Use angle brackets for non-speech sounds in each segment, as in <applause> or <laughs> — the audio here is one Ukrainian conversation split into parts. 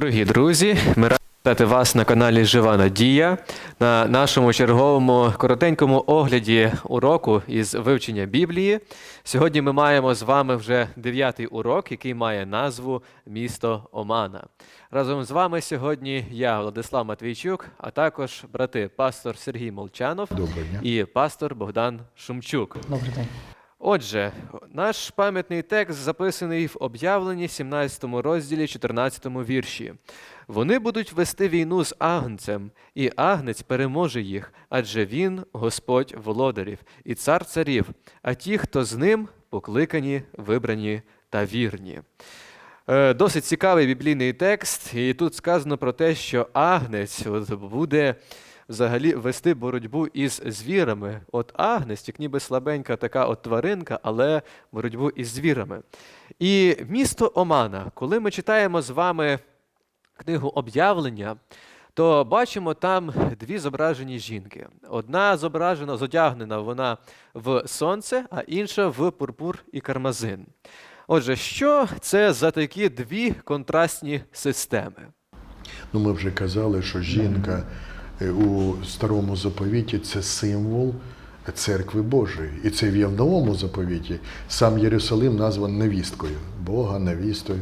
Дорогі друзі, ми раді вітати вас на каналі Жива Надія на нашому черговому коротенькому огляді уроку із вивчення Біблії. Сьогодні ми маємо з вами вже дев'ятий урок, який має назву Місто Омана. Разом з вами сьогодні я, Владислав Матвійчук, а також брати пастор Сергій Молчанов і пастор Богдан Шумчук. Добрий день. Отже, наш пам'ятний текст записаний в об'явленні 17 розділі 14 вірші. Вони будуть вести війну з агнцем, і агнець переможе їх, адже він Господь володарів і цар царів, а ті, хто з ним, покликані, вибрані та вірні. Е, Досить цікавий біблійний текст, і тут сказано про те, що агнець буде взагалі вести боротьбу із звірами. От агнець, як ніби слабенька така от тваринка, але боротьбу із звірами. І місто Омана, коли ми читаємо з вами книгу об'явлення, то бачимо там дві зображені жінки. Одна зображена, зодягнена вона в сонце, а інша в пурпур і кармазин. Отже, що це за такі дві контрастні системи? Ну, ми вже казали, що жінка у старому заповіті це символ церкви Божої. І це в Євновому новому заповіті. Сам Єрусалим назван невісткою, Бога невістою.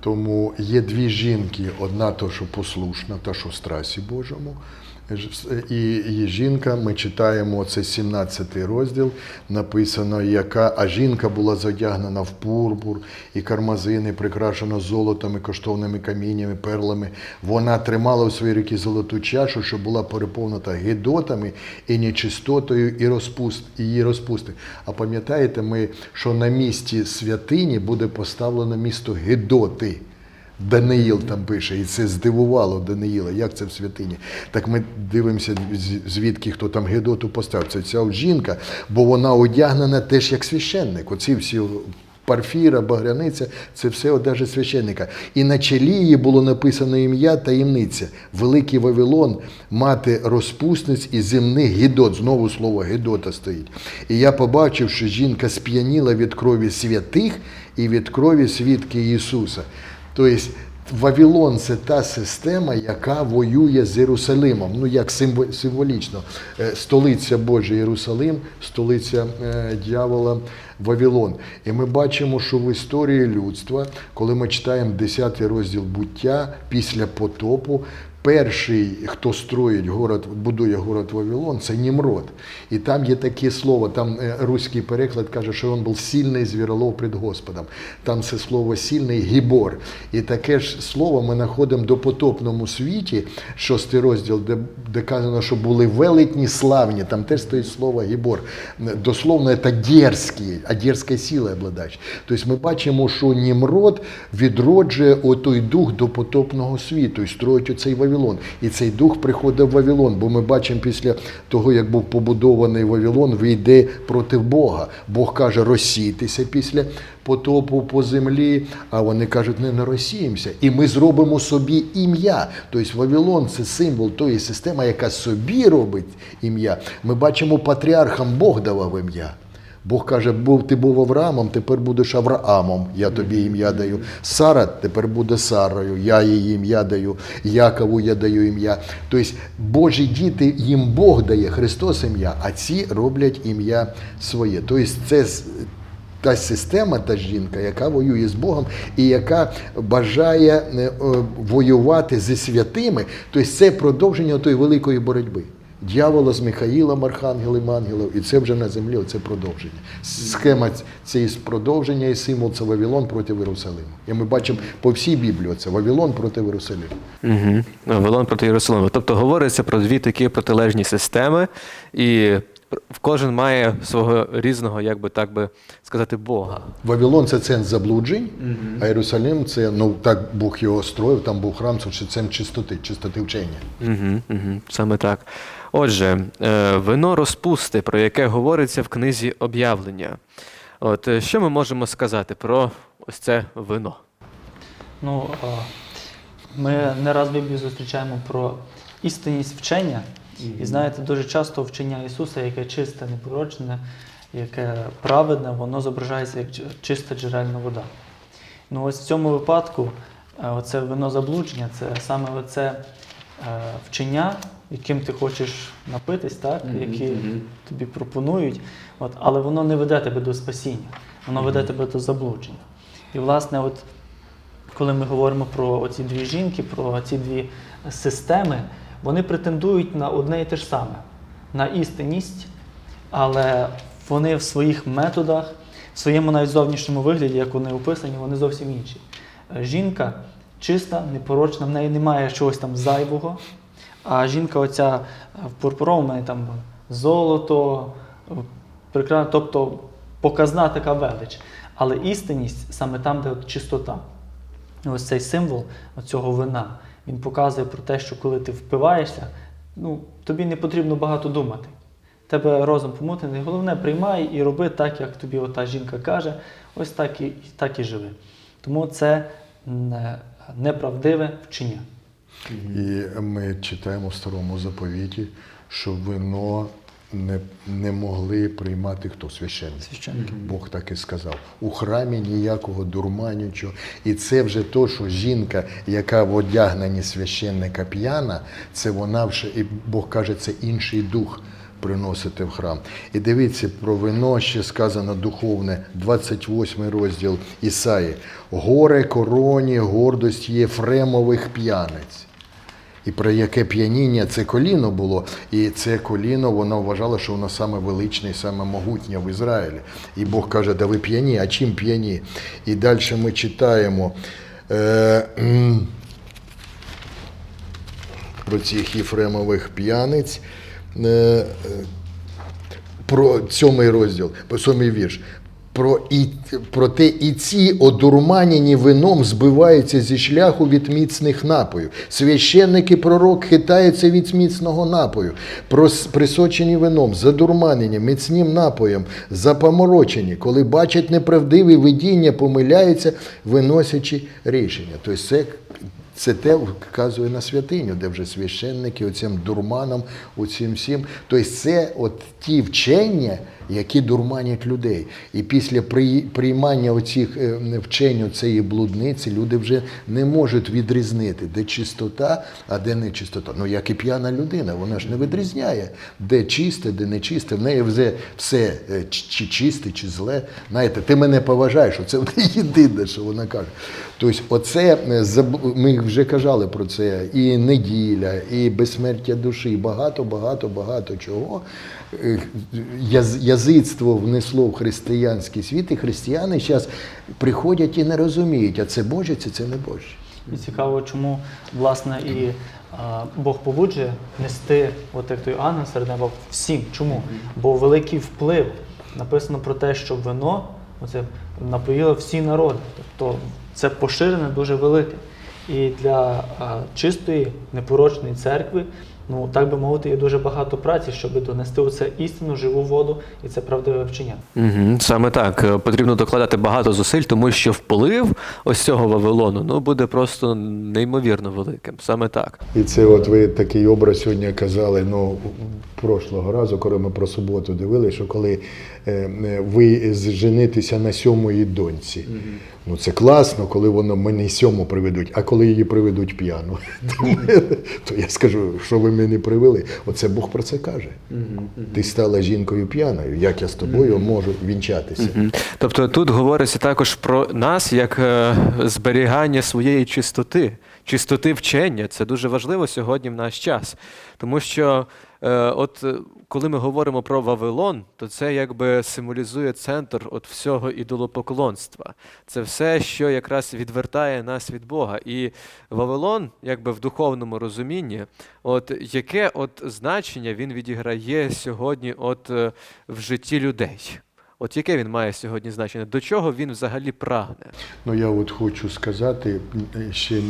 Тому є дві жінки: одна то, що послушна, та що страсі Божому. І, і жінка, ми читаємо це 17 розділ, написано, яка а жінка була задягнена в пурпур і кармазини, прикрашена золотом і коштовними каміннями, перлами. Вона тримала у своїй руці золоту чашу, що була переповнена гидотами і нечистотою, і розпуст, її розпусти. А пам'ятаєте, ми, що на місці святині буде поставлено місто Гидоти. Даниїл там пише, і це здивувало Даниїла, як це в святині. Так ми дивимося, звідки хто там Гедоту поставив. Це ця жінка, бо вона одягнена теж як священник. Оці всі парфіра, багряниця це все одежа священника. І на чолі її було написано ім'я таємниця. Великий Вавилон, мати розпусниць і земних гідот. Знову слово гідота стоїть. І я побачив, що жінка сп'яніла від крові святих і від крові свідки Ісуса. Тобто Вавилон це та система, яка воює з Єрусалимом. Ну як символічно. Е, Столиця Божа Єрусалим, столиця е, дьявола Вавилон. І ми бачимо, що в історії людства, коли ми читаємо 10 розділ буття після потопу. Перший, хто строїть город, будує город Вавилон, це Німрод. І там є таке слово, там е, руський переклад каже, що він був сильний звіролов пред Господом. Там це слово сильний гібор. І таке ж слово ми знаходимо до потопному світі, шостий розділ, де, де казано, що були велетні славні, там теж стоїть слово гібор. Дословно це дерзкий, а дерзкою силою обладач. Тобто ми бачимо, що Німрод відроджує отой дух до потопного світу і строїть оцей Вавилон. І цей дух приходить в Вавилон, бо ми бачимо після того, як був побудований Вавилон, вийде проти Бога. Бог каже розсійтеся після потопу по землі, а вони кажуть, не, не розсіємося. І ми зробимо собі ім'я. Тобто Вавилон це символ тої системи, яка собі робить ім'я. Ми бачимо патріархам Бог давав ім'я. Бог каже, був ти був Авраамом, тепер будеш Авраамом, я тобі ім'я даю. Сара тепер буде Сарою, я їй ім'я даю, Якову я даю ім'я. Тобто Божі діти їм Бог дає Христос ім'я, а ці роблять ім'я своє. Тобто це та система, та жінка, яка воює з Богом і яка бажає е, воювати зі святими, тобто це продовження тої великої боротьби. Дьявола з Михаїлом, архангелем, ангелів, і це вже на землі це продовження. Схема цієї продовження і символ це Вавилон проти Єрусалиму. І ми бачимо по всій Біблії це Вавилон проти Єрусалиму. Угу. Вавилон проти Єрусалиму. Тобто говориться про дві такі протилежні системи, і в кожен має свого різного, як би так би сказати, Бога. Вавилон це центр заблуджень, а Єрусалим це ну так Бог його строїв, там був храм, це центр чистоти, чистоти вчення. Угу, угу, саме так. Отже, е, вино розпусти, про яке говориться в книзі об'явлення. От е, що ми можемо сказати про ось це вино? Ну, ми не раз в Біблії зустрічаємо про істинність вчення. І знаєте, дуже часто вчення Ісуса, яке чисте, непорочне, яке праведне, воно зображається як чиста джерельна вода. Ну ось в цьому випадку е, оце вино заблудження, це саме оце е, вчення, яким ти хочеш напитись, так? які тобі пропонують, от, але воно не веде тебе до спасіння, воно веде тебе до заблудження. І, власне, от, коли ми говоримо про оці дві жінки, про ці дві системи, вони претендують на одне і те ж саме, на істинність, але вони в своїх методах, в своєму навіть зовнішньому вигляді, як вони описані, вони зовсім інші. Жінка чиста, непорочна, в неї немає чогось там зайвого. А жінка, оця е, в пурпуровому, в там золото, е, прекрасна, тобто показна така велич. Але істинність саме там, де от чистота. Ось цей символ цього вина, він показує про те, що коли ти впиваєшся, ну, тобі не потрібно багато думати. Тебе розум помутений. Головне, приймай і роби так, як тобі ота жінка каже, ось так і, так і живи. Тому це неправдиве вчення. І ми читаємо в старому заповіті, що вино не, не могли приймати хто священник. Священники. Бог так і сказав. У храмі ніякого дурманючого. І це вже то, що жінка, яка в одягненні священника п'яна, це вона вже, і Бог каже, це інший дух приносити в храм. І дивіться, про вино ще сказано духовне, 28 розділ Ісаї. Горе короні, гордость Єфремових п'яниць. І про яке п'яніння це коліно було, і це коліно воно вважало, що воно саме величне і саме могутнє в Ізраїлі. І Бог каже, да ви п'яні, а чим п'яні? І далі ми читаємо е, про цих єфремових п'яниць. Е, е, про сьомий розділ, сьомий вірш. Про і, проте і ці одурманені вином збиваються зі шляху від міцних напоїв. Священники пророк хитаються від міцного напою, Прос- присочені вином, задурманені, міцним напоєм, запоморочені, коли бачать неправдиві видіння, помиляються, виносячи рішення. Тобто це це те вказує на святиню, де вже священники оцим дурманом, оцим всім. Тобто це от ті вчення, які дурманять людей. І після при- приймання оцих е, вчень цієї блудниці люди вже не можуть відрізнити, де чистота, а де не чистота. Ну, як і п'яна людина, вона ж не відрізняє, де чисте, де не чисте. В неї все, все е, чи чи чисте, чи зле. Знаєте, ти мене поважаєш, оце <laughs> єдине, що вона каже. Тобто, оце е, ми вже казали про це, і неділя, і безсмертя душі, багато, багато, багато чого. Е, яз- Язицтво внесло в християнський світ, і християни зараз приходять і не розуміють, а це Боже, це, це не Боже. І цікаво, чому власне і Бог побуджує нести, от як той ангел серед неба, всім. Чому? Бо великий вплив написано про те, що вино оце напоїло всі народи. Тобто це поширене дуже велике. І для чистої, непорочної церкви, ну так би мовити, є дуже багато праці, щоб донести у це істину, живу воду і це правдиве вчення. Угу, саме так. Е, Потрібно докладати багато зусиль, тому що вплив ось цього Вавилону ну, буде просто неймовірно великим. Саме так. І це от ви такий образ сьогодні казали, ну, прошлого разу, коли ми про суботу дивилися, що коли ви женитеся на сьомої доньці. Ну це класно, коли воно мене сьому приведуть, а коли її приведуть п'яну, <laughs> то я скажу, що ви мене привели. Оце Бог про це каже. Ти стала жінкою п'яною, як я з тобою можу вінчатися. Тобто тут говориться також про нас як е, зберігання своєї чистоти, чистоти вчення. Це дуже важливо сьогодні в наш час. Тому що, е, от е, коли ми говоримо про Вавилон, то це якби символізує центр от всього ідолопоклонства. Це все, що якраз відвертає нас від Бога. І Вавилон, якби в духовному розумінні, от яке от значення він відіграє сьогодні от е, в житті людей? От яке він має сьогодні значення? До чого він взагалі прагне? Ну я от хочу сказати ще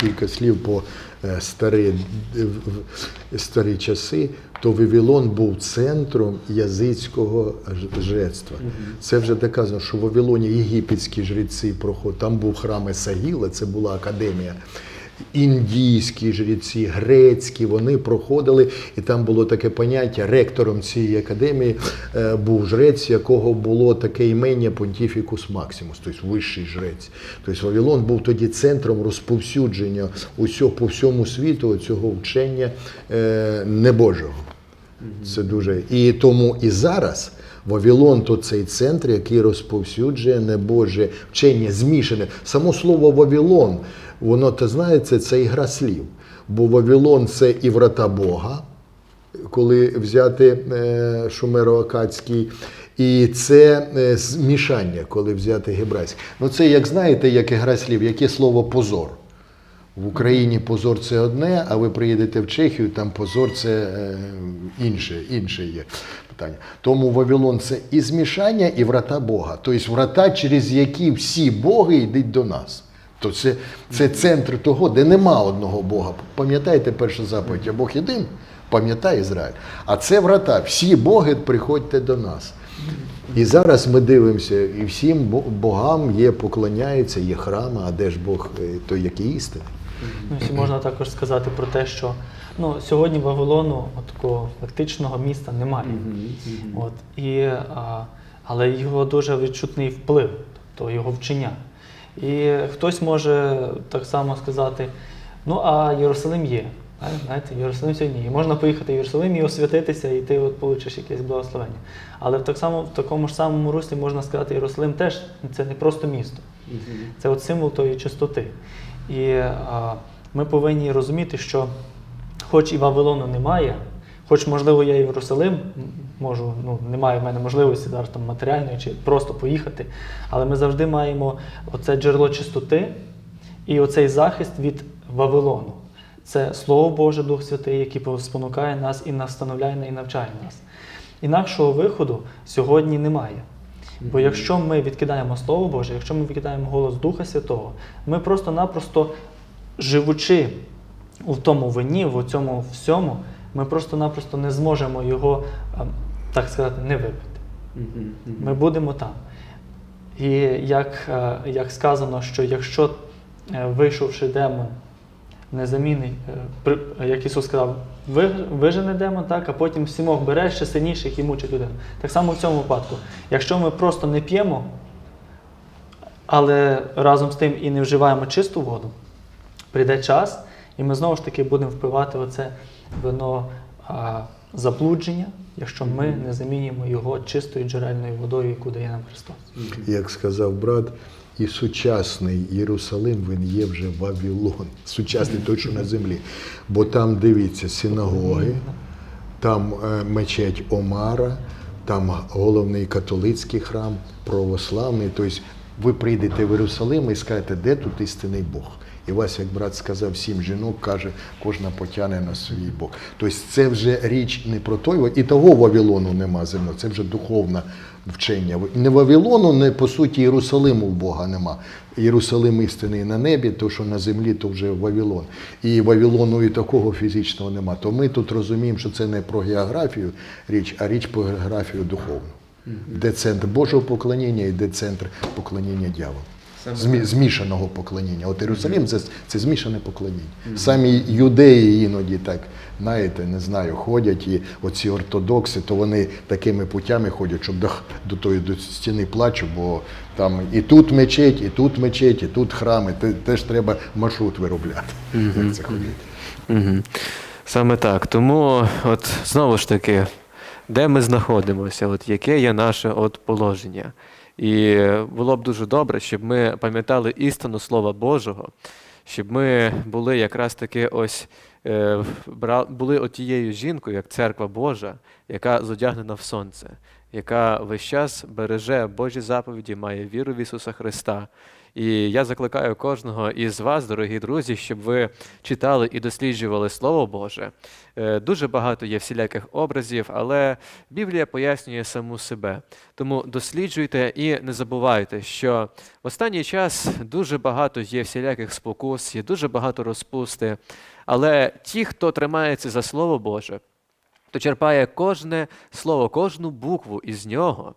кілька слів по е, старі, е, старі часи. То Вавилон був центром язицького жрецтва. Це вже доказано, що в Вавилоні єгипетські жреці проходили. Там був храм Есагіла, це була академія. Індійські жреці, грецькі, вони проходили, і там було таке поняття. Ректором цієї академії е, був жрець, якого було таке імення Понтіфікус Максимус, тобто вищий жрець. Тобто Вавилон був тоді центром розповсюдження усього по всьому світу цього вчення е, небожого. Це дуже. І тому і зараз Вавилон то цей центр, який розповсюджує небоже вчення, змішане. Само слово Вавилон, воно, ти знаєте, це ігра слів. Бо Вавилон це і врата Бога, коли взяти е, шумеро-акадський, і це е, змішання, коли взяти гебрайський. Ну це, як знаєте, як ігра слів, яке слово позор. В Україні позор це одне, а ви приїдете в Чехію, там позор це е, інше, інше є питання. Тому Вавилон це і змішання, і врата Бога. Тобто врата, через які всі боги йдуть до нас. То це, це центр того, де нема одного Бога. Пам'ятаєте перша заповідь, а Бог єдин, пам'ятай Ізраїль. А це врата. Всі боги приходьте до нас. І зараз ми дивимося, і всім богам є, поклоняються, є храми, а де ж Бог, е, той, який істинний. Ну, можна також сказати про те, що ну, сьогодні Вавилону от такого фактичного міста немає. От, і, а, але його дуже відчутний вплив, тобто його вчення. І хтось може так само сказати: ну а Єрусалим є. Знаєте, Єрусалим сьогодні є. Можна поїхати в Єрусалим і освятитися, і ти от получиш якесь благословення. Але в, так само, в такому ж самому руслі можна сказати, Єрусалим теж це не просто місто. Це от символ тої чистоти. І а, ми повинні розуміти, що хоч і Вавилону немає, хоч, можливо, я Єрусалим можу, ну, немає в мене можливості зараз там матеріальної чи просто поїхати, але ми завжди маємо оце джерело чистоти і оцей захист від Вавилону. Це Слово Боже, Дух Святий, який спонукає нас і настановляє і навчає нас. Інакшого виходу сьогодні немає. Бо якщо ми відкидаємо Слово Боже, якщо ми відкидаємо голос Духа Святого, ми просто-напросто живучи у тому вині, в цьому всьому, ми просто-напросто не зможемо його, так сказати, не випити. Ми будемо там. І як, е, як сказано, що якщо е, вийшовши демон, незамінний, е, при- як Ісус сказав, ви- вижене демон, так, а потім сімох бере ще сильніших і мучить людину. Так само в цьому випадку. Якщо ми просто не п'ємо, але разом з тим і не вживаємо чисту воду, прийде час, і ми знову ж таки будемо впивати оце вино а, заблудження, якщо ми не замінюємо його чистою джерельною водою, яку дає нам Христос. Як сказав брат, і сучасний Єрусалим він є вже Вавилон. Сучасний той, на землі. Бо там дивіться синагоги, там е, мечеть Омара, там головний католицький храм, православний. Тобто ви прийдете в Єрусалим і скажете, де тут істинний Бог. І вас, як брат сказав, сім жінок каже, кожна потягне на свій бок. Тобто це вже річ не про той, і того Вавилону нема земного, це вже духовне вчення. Не Вавилону, не по суті Єрусалиму в Бога нема. Єрусалим істинний на небі, то що на землі, то вже Вавилон. І Вавилону і такого фізичного нема. То ми тут розуміємо, що це не про географію річ, а річ про географію духовну. Де центр Божого поклоніння і де центр поклоніння дьяволу. Змі, змішаного поклоніння. От Єрусалим це, це змішане поклоніння. Самі юдеї іноді так, знаєте, не знаю, ходять, і оці ортодокси, то вони такими путями ходять, щоб до, до тої до стіни плачу, бо там і тут мечеть, і тут мечеть, і тут храми. Теж треба маршрут виробляти. Як це ходить. Угу. Саме так. Тому, от знову ж таки, де ми знаходимося, от яке є наше от положення. І було б дуже добре, щоб ми пам'ятали істину Слова Божого, щоб ми були якраз таки ось е, були отією жінкою, як церква Божа, яка зодягнена в сонце, яка весь час береже Божі заповіді, має віру в Ісуса Христа. І я закликаю кожного із вас, дорогі друзі, щоб ви читали і досліджували Слово Боже. Е, Дуже багато є всіляких образів, але Біблія пояснює саму себе. Тому досліджуйте і не забувайте, що в останній час дуже багато є всіляких спокус, є дуже багато розпусти. Але ті, хто тримається за Слово Боже, хто черпає кожне слово, кожну букву із нього,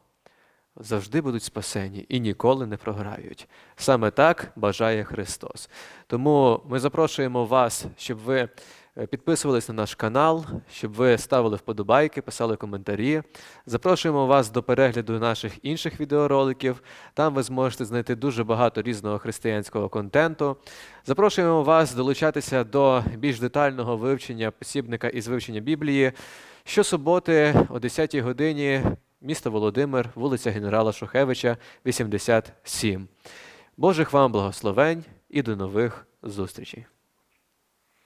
завжди будуть спасені і ніколи не програють. Саме так бажає Христос. Тому ми запрошуємо вас, щоб ви е, підписувались на наш канал, щоб ви ставили вподобайки, писали коментарі. Запрошуємо вас до перегляду наших інших відеороликів. Там ви зможете знайти дуже багато різного християнського контенту. Запрошуємо вас долучатися до більш детального вивчення посібника із вивчення Біблії щосуботи о 10-й годині. Місто Володимир, вулиця генерала Шухевича, 87. Божих вам благословень і до нових зустрічей!